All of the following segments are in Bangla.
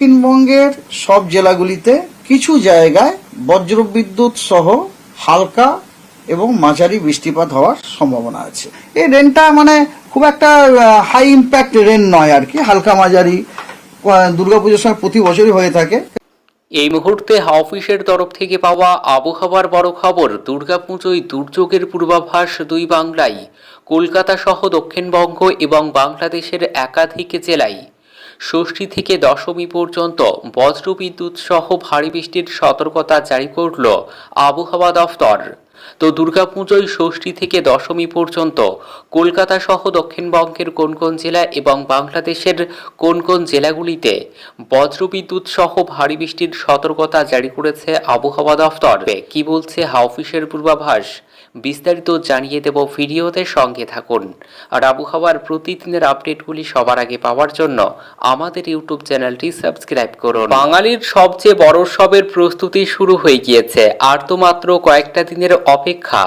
দক্ষিণবঙ্গের সব জেলাগুলিতে কিছু জায়গায় বজ্রবিদ্যুৎ সহ হালকা এবং মাঝারি বৃষ্টিপাত হওয়ার সম্ভাবনা আছে। এই রেনটা মানে খুব একটা হাই ইম্প্যাক্ট রেন নয় আর কি, হালকা মাঝারি দুর্গাপুজোর সময় প্রতি বছরই হয়ে থাকে। এই মুহূর্তে অফিসের তরফ থেকে পাওয়া আবহাওয়ার বড় খবর দুর্গাপুজোয় দুর্যোগের পূর্বাভাস দুই বাংলায়, কলকাতা সহ দক্ষিণবঙ্গ এবং বাংলাদেশের একাধিক জেলায়। ষষ্ঠী থেকে দশমী পর্যন্ত বজ্রবিদ্যুৎ সহ ভারী বৃষ্টির সতর্কতা জারি করল আবহাওয়া দফতর। তো দুর্গাপুজোয় ষষ্ঠী থেকে দশমী পর্যন্ত কলকাতা সহ দক্ষিণবঙ্গের কোন কোন জেলা এবং বাংলাদেশের কোন কোন জেলাগুলিতে বজ্রবিদ্যুৎ সহ ভারী বৃষ্টির সতর্কতা জারি করেছে আবহাওয়া দফতর? কি বলছে হাওফিসের পূর্বাভাস? বিস্তারিত জানিয়ে দেব ভিডিওতে সঙ্গে থাকুন। আর আবহাওয়ার প্রতিদিনের আপডেটগুলি সবার আগে পাওয়ার জন্য আমাদের ইউটিউব চ্যানেলটি সাবস্ক্রাইব করুন। বাঙালির সবচেয়ে বড় উৎসবের প্রস্তুতি শুরু হয়ে গিয়েছে। আর তো মাত্র কয়েকটা দিনের অপেক্ষা।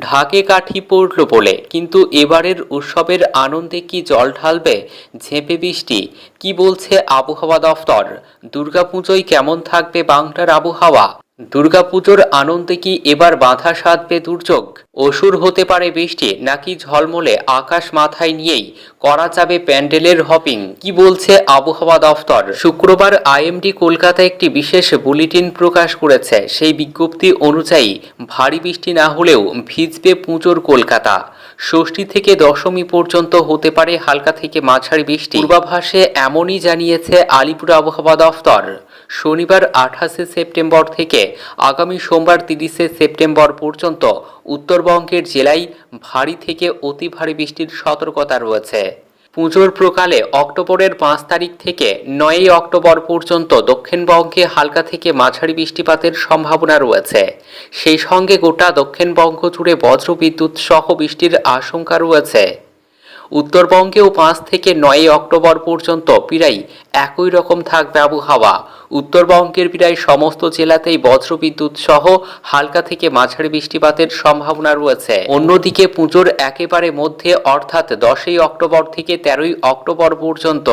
ঢাকে কাঠি পড়ল বলে। কিন্তু এবারের উৎসবের আনন্দে কি জল ঢালবে? ঝেঁপে বৃষ্টি। কি বলছে আবহাওয়া দফতর? দুর্গাপুজোয় কেমন থাকবে বাংলার আবহাওয়া? দুর্গাপুজোর আনন্দে কি এবার বাধা সাধবে দুর্যোগ? অসুর হতে পারে বৃষ্টি, নাকি ঝলমলে আকাশ মাথায় নিয়েই করা যাবে প্যান্ডেলের হপিং? কি বলছে আবহাওয়া দফতর? শুক্রবার আইএমডি কলকাতা একটি বিশেষ বুলেটিন প্রকাশ করেছে। সেই বিজ্ঞপ্তি অনুযায়ী, ভারী বৃষ্টি না হলেও ভিজবে পুজোর কলকাতা। ষষ্ঠী থেকে দশমী পর্যন্ত হতে পারে হালকা থেকে মাঝারি বৃষ্টি। পূর্বাভাসে এমনই জানিয়েছে আলিপুর আবহাওয়া দফতর। শনিবার আঠাশে সেপ্টেম্বর থেকে আগামী সোমবার তিরিশে সেপ্টেম্বর পর্যন্ত উত্তরবঙ্গের জেলায় ভারী থেকে অতি ভারী বৃষ্টির সতর্কতা রয়েছে। পুজোর প্রকালে অক্টোবরের পাঁচ তারিখ থেকে নয়ই অক্টোবর পর্যন্ত দক্ষিণবঙ্গে হালকা থেকে মাঝারি বৃষ্টিপাতের সম্ভাবনা রয়েছে। সেই সঙ্গে গোটা দক্ষিণবঙ্গ জুড়ে বজ্রবিদ্যুৎ সহ বৃষ্টির আশঙ্কা রয়েছে। উত্তরবঙ্গেও পাঁচ থেকে নয়ই অক্টোবর পর্যন্ত প্রায় একই রকম থাকবে আবহাওয়া। উত্তরবঙ্গের প্রায় সমস্ত জেলাতেই বজ্রবিদ্যুৎ সহ হালকা থেকে মাঝারি বৃষ্টিপাতের সম্ভাবনা রয়েছে। অন্যদিকে পুজোর একেবারে মধ্যে, অর্থাৎ দশই অক্টোবর থেকে তেরোই অক্টোবর পর্যন্ত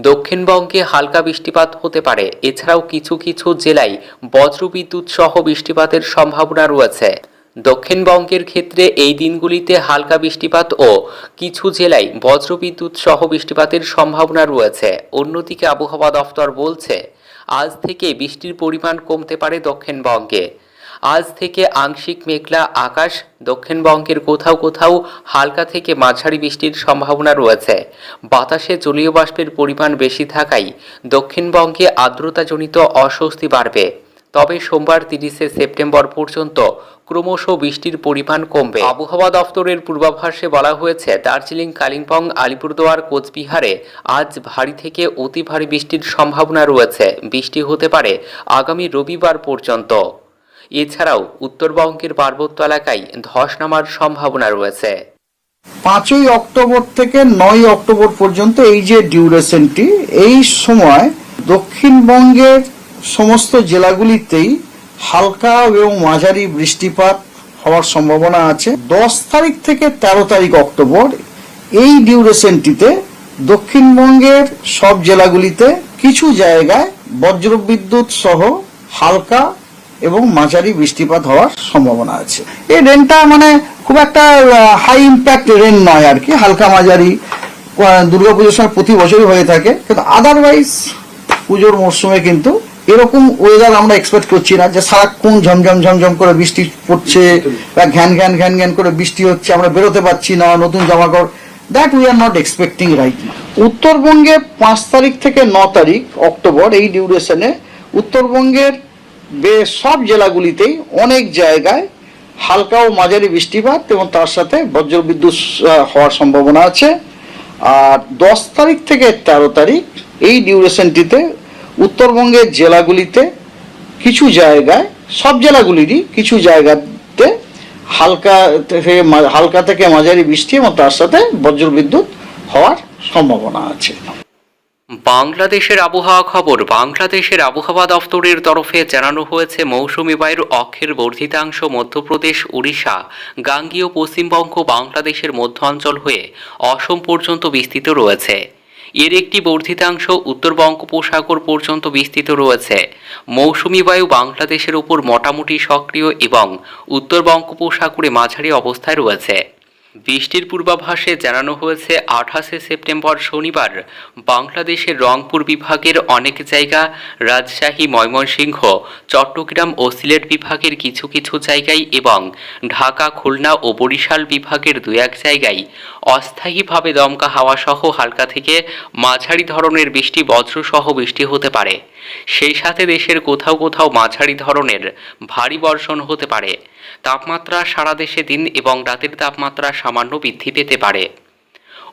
দক্ষিণবঙ্গে হালকা বৃষ্টিপাত হতে পারে। এছাড়াও কিছু কিছু জেলায় বজ্রবিদ্যুৎ সহ বৃষ্টিপাতের সম্ভাবনা রয়েছে। দক্ষিণবঙ্গের ক্ষেত্রে এই দিনগুলিতে হালকা বৃষ্টিপাত ও কিছু জেলায় বজ্রবিদ্যুৎ সহ বৃষ্টিপাতের সম্ভাবনা রয়েছে। অন্যদিকে আবহাওয়া দফতর বলছে, আজ থেকে বৃষ্টির পরিমাণ কমতে পারে দক্ষিণবঙ্গে। আজ থেকে আংশিক মেঘলা আকাশ, দক্ষিণবঙ্গের কোথাও কোথাও হালকা থেকে মাঝারি বৃষ্টির সম্ভাবনা রয়েছে। বাতাসে জলীয় বাষ্পের পরিমাণ বেশি থাকায় দক্ষিণবঙ্গে আর্দ্রতাজনিত অস্বস্তি বাড়বে। তবে সোমবার তিরিশে সেপ্টেম্বর পর্যন্ত ক্রমশ বৃষ্টির পরিমাণ কমবে। আবহাওয়া দফতরের পূর্বাভাসে বলা হয়েছে, দার্জিলিং, কালিম্পং, আলিপুরদুয়ার, কোচবিহারে আজ ভারী থেকে অতি ভারী বৃষ্টির সম্ভাবনা রয়েছে। বৃষ্টি হতে পারে আগামী রবিবার পর্যন্ত। এছাড়াও উত্তরবঙ্গের পার্বত্য এলাকায় ধস নামার সম্ভাবনা রয়েছে। পাঁচই অক্টোবর থেকে নয় অক্টোবর পর্যন্ত এই যে ডিউরেশনটি, এই সময় দক্ষিণবঙ্গের সমস্ত জেলাগুলিতেই হালকা এবং মাঝারি বৃষ্টিপাত হওয়ার সম্ভাবনা আছে। দশ তারিখ থেকে তেরো তারিখ অক্টোবর এই ডিউরেশনটিতে দক্ষিণবঙ্গের সব জেলাগুলিতে কিছু জায়গায় বজ্রবিদ্যুৎ সহ হালকা এবং মাঝারি বৃষ্টিপাত হওয়ার সম্ভাবনা আছে। এই রেনটা মানে খুব একটা হাই ইম্প্যাক্ট রেন নয় আর কি। হালকা মাঝারি দুর্গাপুজোর সময় প্রতি বছরই হয়ে থাকে। কিন্তু আদারওয়াইজ পুজোর মরশুমে কিন্তু এরকম ওয়েদার আমরা এক্সপেক্ট করছি না যে সারাক্ষণ ঝমঝম ঝমঝম করে বৃষ্টি পড়ছে বা ঘ্যান ঘ্যান ঘ্যান ঘ্যান করে বৃষ্টি হচ্ছে আমরা বেরোতে পারছি না নতুন জামা কাপড় that we are not expecting right উত্তরবঙ্গে পাঁচ তারিখ থেকে ন তারিখ অক্টোবর এই ডিউরেশনে উত্তরবঙ্গের বেশ সব জেলাগুলিতেই অনেক জায়গায় হালকা ও মাঝারি বৃষ্টিপাত এবং তার সাথে বজ্রবিদ্যুৎ আহ, হওয়ার সম্ভাবনা আছে। আর দশ তারিখ থেকে তেরো তারিখ এই ডিউরেশনটিতে উত্তরবঙ্গের জেলাগুলিতে কিছু জায়গায়, সব জেলাগুলিরই কিছু জায়গাতে হালকা থেকে হালকা থেকে মাঝারি বৃষ্টি এবং তার সাথে বজ্রবিদ্যুৎ হওয়ার সম্ভাবনা আছে। বাংলাদেশের আবহাওয়া খবর, বাংলাদেশের আবহাওয়া দফতরের তরফে জানানো হয়েছে মৌসুমি বায়ুর অক্ষের বর্ধিতাংশ মধ্যপ্রদেশ, উড়িষ্যা গাঙ্গীয় পশ্চিমবঙ্গ, বাংলাদেশের মধ্য অঞ্চল হয়ে অসম পর্যন্ত বিস্তৃত রয়েছে। এর একটি বর্ধিতাংশ উত্তর বঙ্গোপসাগর পর্যন্ত বিস্তৃত রয়েছে। মৌসুমি বায়ু বাংলাদেশের উপর মোটামুটি সক্রিয় এবং উত্তর বঙ্গোপসাগরে মাঝারি অবস্থায় রয়েছে। বৃষ্টির পূর্বাভাসে জানানো হয়েছে, আঠাশে সেপ্টেম্বর শনিবার বাংলাদেশের রংপুর বিভাগের অনেক জায়গা, রাজশাহী, ময়মনসিংহ, চট্টগ্রাম ও সিলেট বিভাগের কিছু কিছু জায়গায় এবং ঢাকা, খুলনা ও বরিশাল বিভাগের দু এক জায়গায় অস্থায়ীভাবে দমকা হাওয়া সহ হালকা থেকে মাঝারি ধরনের বৃষ্টি, বজ্রসহ বৃষ্টি হতে পারে। সেই সাথে দেশের কোথাও কোথাও মাঝারি ধরনের ভারী বর্ষণ হতে পারে। তাপমাত্রা সারা দেশে দিন এবং রাতের তাপমাত্রা সামান্য বৃদ্ধি পেতে পারে।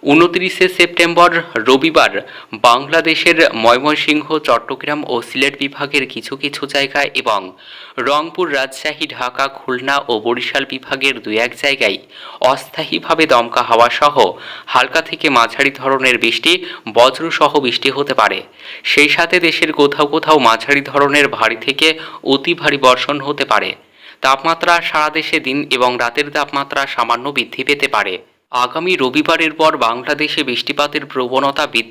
উনত্রিশে সেপ্টেম্বর রবিবার বাংলাদেশের ময়মনসিংহ, চট্টগ্রাম ও সিলেট বিভাগের কিছু কিছু জায়গায় এবং রংপুর, রাজশাহী, ঢাকা, খুলনা ও বরিশাল বিভাগের দু এক জায়গায় অস্থায়ীভাবে দমকা হাওয়া সহ হালকা থেকে মাঝারি ধরনের বৃষ্টি, বজ্রসহ বৃষ্টি হতে পারে। সেই সাথে দেশের কোথাও কোথাও মাঝারি ধরনের ভারী থেকে অতি ভারী বর্ষণ হতে পারে। তাপমাত্রা সারা দেশে দিন এবং রাতের তাপমাত্রা সামান্য বৃদ্ধি পেতে পারে। আগামী রবিবারের পর বাংলাদেশে বৃষ্টিপাতের প্রবণতা বৃদ্ধি